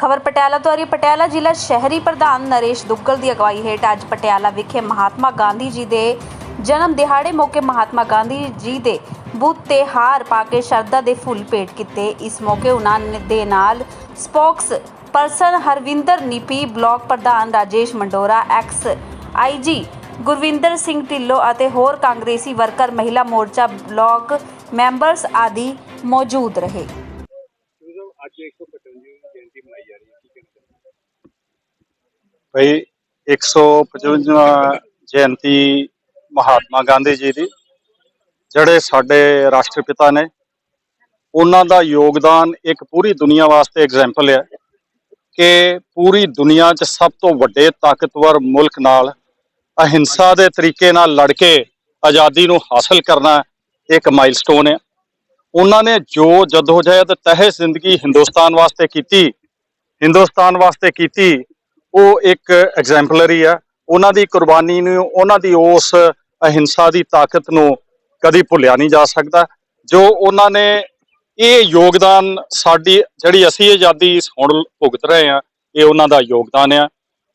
ਖਬਰ ਪਟਿਆਲਾ ਤੋਂ ਆ ਰਹੀ ਹੈ। ਪਟਿਆਲਾ ਜ਼ਿਲ੍ਹਾ ਸ਼ਹਿਰੀ ਪ੍ਰਧਾਨ ਨਰੇਸ਼ ਦੁੱਗਲ ਦੀ ਅਗਵਾਈ ਹੇਠ ਅੱਜ ਪਟਿਆਲਾ ਵਿਖੇ ਮਹਾਤਮਾ ਗਾਂਧੀ ਜੀ ਦੇ ਜਨਮ ਦਿਹਾੜੇ ਮੌਕੇ ਮਹਾਤਮਾ ਗਾਂਧੀ ਜੀ ਦੇ ਬੁੱਤ ਤੇ ਹਾਰ ਪਾ ਕੇ ਸ਼ਰਧਾ ਦੇ ਫੁੱਲ ਭੇਟ ਕੀਤੇ ਇਸ ਮੌਕੇ ਉਹਨਾਂ ਨੇ- ਦੇ ਨਾਲ ਸਪੋਕਸ ਪਰਸਨ ਹਰਵਿੰਦਰ ਨੀਪੀ, ਬਲਾਕ ਪ੍ਰਧਾਨ ਰਾਜੇਸ਼ ਮੰਡੋਰਾ, ਐਕਸ ਆਈਜੀ ਗੁਰਵਿੰਦਰ ਸਿੰਘ ਢਿੱਲੋਂ ਅਤੇ ਹੋਰ ਕਾਂਗਰਸੀ ਵਰਕਰ ਮਹਿਲਾ ਮੋਰਚਾ ਬਲਾਕ ਮੈਂਬਰਸ ਆਦਿ ਮੌਜੂਦ ਰਹੇ ਮਤਲਬ ਅੱਜ 155ਵੀਂ ਜਯੰਤੀ ਮਨਾਈ ਜਾ ਰਹੀ ਹੈ ਕੀ ਕਹਿਣਾ ਚਾਹੁੰਦੇ ਭਈ 155ਵਾਂ ਜਯੰਤੀ ਮਹਾਤਮਾ ਗਾਂਧੀ ਜੀ ਦੀ, ਜਿਹੜੇ ਸਾਡੇ ਰਾਸ਼ਟਰਪਿਤਾ ਨੇ, ਉਹਨਾਂ ਦਾ ਯੋਗਦਾਨ ਇੱਕ ਪੂਰੀ ਦੁਨੀਆ ਵਾਸਤੇ ਐਗਜ਼ਾਮਪਲ ਹੈ ਕਿ ਪੂਰੀ ਦੁਨੀਆ 'ਚ ਸਭ ਤੋਂ ਵੱਡੇ ਤਾਕਤਵਰ ਮੁਲਕ ਨਾਲ ਅਹਿੰਸਾ ਦੇ ਤਰੀਕੇ ਨਾਲ ਲੜ ਕੇ ਆਜ਼ਾਦੀ ਨੂੰ ਹਾਸਲ ਕਰਨਾ ਇੱਕ ਮਾਈਲਸਟੋਨ ਹੈ। ਉਹਨਾਂ ਨੇ ਜੋ ਜਦੋਜਹਿਦ ਤਹਿ ਜ਼ਿੰਦਗੀ ਹਿੰਦੁਸਤਾਨ ਵਾਸਤੇ ਕੀਤੀ, ਹਿੰਦੁਸਤਾਨ ਵਾਸਤੇ ਕੀਤੀ, ਉਹ ਇੱਕ ਐਗਜ਼ੈਂਪਲਰੀ ਆ। ਉਹਨਾਂ ਦੀ ਕੁਰਬਾਨੀ ਨੂੰ, ਉਹਨਾਂ ਦੀ ਉਸ ਅਹਿੰਸਾ ਦੀ ਤਾਕਤ ਨੂੰ ਕਦੀ ਭੁੱਲਿਆ ਨਹੀਂ ਜਾ ਸਕਦਾ। ਜੋ ਉਹਨਾਂ ਨੇ ਇਹ ਯੋਗਦਾਨ ਸਾਡੀ, ਜਿਹੜੀ ਅਸੀਂ ਆਜ਼ਾਦੀ ਹੁਣ ਭੁਗਤ ਰਹੇ ਆ ਇਹ ਉਹਨਾਂ ਦਾ ਯੋਗਦਾਨ ਆ।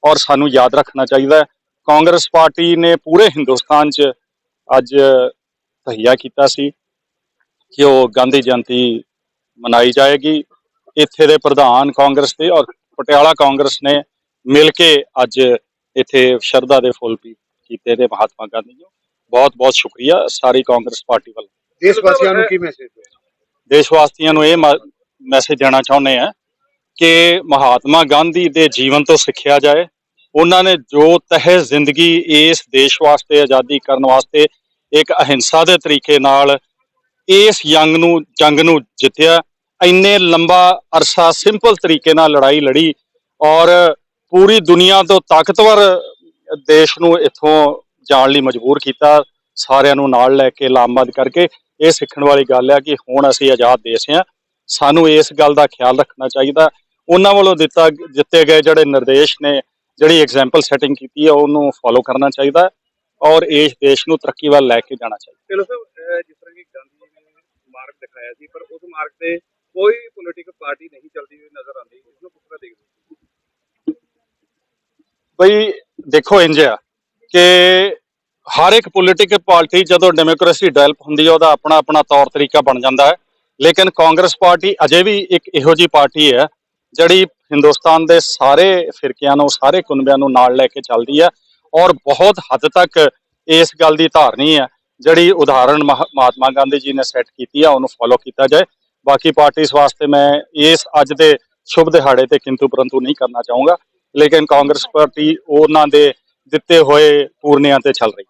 ਔਰ ਸਾਨੂੰ ਯਾਦ ਰੱਖਣਾ ਚਾਹੀਦਾ ਕਾਂਗਰਸ ਪਾਰਟੀ ਨੇ ਪੂਰੇ ਹਿੰਦੁਸਤਾਨ 'ਚ ਅੱਜ ਤਹੀਆ ਕੀਤਾ ਸੀ। ਕਿ ਉਹ ਗਾਂਧੀ ਜਯੰਤੀ ਮਨਾਈ ਜਾਏਗੀ। ਇੱਥੇ ਦੇ ਪ੍ਰਧਾਨ ਕਾਂਗਰਸ ਦੇ ਔਰ ਪਟਿਆਲਾ ਕਾਂਗਰਸ ਨੇ ਮਿਲ ਕੇ ਅੱਜ ਇੱਥੇ ਸ਼ਰਧਾ ਦੇ ਫੁੱਲ ਵੀ ਕੀਤੇ ਤੇ ਮਹਾਤਮਾ ਗਾਂਧੀ ਜੀ। ਬਹੁਤ ਬਹੁਤ ਸ਼ੁਕਰੀਆ ਸਾਰੀ ਕਾਂਗਰਸ ਪਾਰਟੀ ਵੱਲ। ਦੇਸ਼ ਵਾਸੀਆਂ ਨੂੰ ਕੀ ਮੈਸੇਜ ਦੇਸ਼ ਵਾਸੀਆਂ ਨੂੰ ਇਹ ਮੈਸੇਜ ਦੇਣਾ ਚਾਹੁੰਦੇ ਆ ਕਿ ਮਹਾਤਮਾ ਗਾਂਧੀ ਦੇ ਜੀਵਨ ਤੋਂ ਸਿੱਖਿਆ ਜਾਏ। ਉਹਨਾਂ ਨੇ ਜੋ ਤਹਿ ਜ਼ਿੰਦਗੀ ਇਸ ਦੇਸ਼ ਵਾਸਤੇ ਆਜ਼ਾਦੀ ਕਰਨ ਵਾਸਤੇ ਇੱਕ ਅਹਿੰਸਾ ਦੇ ਤਰੀਕੇ ਨਾਲ ਇਸ ਜੰਗ ਨੂੰ ਜੰਗ ਨੂੰ ਜਿੱਤਿਆ। ਇੰਨੇ ਲੰਬਾ ਅਰਸਾ ਸਿੰਪਲ ਤਰੀਕੇ ਨਾਲ ਲੜਾਈ ਲੜੀ ਔਰ ਪੂਰੀ ਦੁਨੀਆ ਤੋਂ ਤਾਕਤਵਰ ਦੇਸ਼ ਨੂੰ ਇੱਥੋਂ ਜਾਣ ਲਈ ਮਜਬੂਰ ਕੀਤਾ, ਸਾਰਿਆਂ ਨੂੰ ਨਾਲ ਲੈ ਕੇ ਲਾਮਬੰਦ ਕਰਕੇ। ਇਹ ਸਿੱਖਣ ਵਾਲੀ ਗੱਲ ਹੈ ਕਿ ਹੁਣ ਅਸੀਂ ਆਜ਼ਾਦ ਦੇਸ਼ ਹਾਂ। ਸਾਨੂੰ ਇਸ ਗੱਲ ਦਾ ਖਿਆਲ ਰੱਖਣਾ ਚਾਹੀਦਾ। ਉਹਨਾਂ ਵੱਲੋਂ ਦਿੱਤਾ, ਦਿੱਤੇ ਗਏ ਜਿਹੜੇ ਨਿਰਦੇਸ਼ ਨੇ, ਜਿਹੜੀ ਐਗਜ਼ਾਮਪਲ ਸੈਟਿੰਗ ਕੀਤੀ ਹੈ ਉਹਨੂੰ ਫੋਲੋ ਕਰਨਾ ਚਾਹੀਦਾ ਔਰ ਇਸ ਦੇਸ਼ ਨੂੰ ਤਰੱਕੀ ਵੱਲ ਲੈ ਕੇ ਜਾਣਾ ਚਾਹੀਦਾ। ਚਲੋ ਸਰ ਜਿਸ ਤਰ੍ਹਾਂ ਕਿ ਗਾਂਧੀ ਮਾਰਗ ਦਿਖਾਇਆ ਸੀ, ਪਰ ਉਸ ਮਾਰਗ ਤੇ ਕੋਈ ਪੋਲੀਟੀਕਲ ਪਾਰਟੀ ਨਹੀਂ ਚੱਲਦੀ ਹੋਈ ਨਜ਼ਰ ਆਉਂਦੀ ਇਸ ਨੂੰ ਕਿਸ ਤਰ੍ਹਾਂ ਦੇਖਦੇ ਬਈ, ਦੇਖੋ ਇੰਜ ਆ ਕਿ ਹਰ ਇੱਕ ਪੋਲੀਟੀਕਲ ਪਾਰਟੀ ਜਦੋਂ ਡੈਮੋਕ੍ਰੇਸੀ ਡਿਵੈਲਪ ਹੁੰਦੀ ਹੈ ਉਹਦਾ ਆਪਣਾ ਆਪਣਾ ਤੌਰ ਤਰੀਕਾ ਬਣ ਜਾਂਦਾ ਹੈ। ਲੇਕਿਨ ਕਾਂਗਰਸ ਪਾਰਟੀ ਅਜੇ ਵੀ ਇੱਕ ਇਹੋ ਜੀ ਪਾਰਟੀ ਹੈ, ਜਿਹੜੀ ਹਿੰਦੁਸਤਾਨ ਦੇ ਸਾਰੇ ਫਿਰਕਿਆਂ ਨੂੰ, ਸਾਰੇ ਕੁਨਬਿਆਂ ਨੂੰ ਨਾਲ ਲੈ ਕੇ ਚੱਲਦੀ ਹੈ ਔਰ ਬਹੁਤ ਹੱਦ ਤੱਕ ਇਸ ਗੱਲ ਦੀ ਧਾਰਨੀ ਹੈ ਜਿਹੜੀ ਉਦਾਹਰਣ ਮਹਾ- ਮਹਾਤਮਾ ਗਾਂਧੀ ਜੀ ਨੇ ਸੈੱਟ ਕੀਤੀ ਆ, ਉਹਨੂੰ ਫੋਲੋ ਕੀਤਾ ਜਾਏ। ਬਾਕੀ ਪਾਰਟੀਆਂ ਵਾਸਤੇ ਮੈਂ ਇਸ ਅੱਜ ਦੇ ਸ਼ੁਭ ਦਿਹਾੜੇ ਤੇ ਕਿੰਤੂ ਪਰੰਤੂ ਨਹੀਂ ਕਰਨਾ ਚਾਹੂੰਗਾ। ਲੇਕਿਨ ਕਾਂਗਰਸ ਪਾਰਟੀ ਉਹਨਾਂ ਦੇ ਦਿੱਤੇ ਹੋਏ ਪੂਰਨਿਆਂ ਤੇ ਚੱਲ ਰਹੀ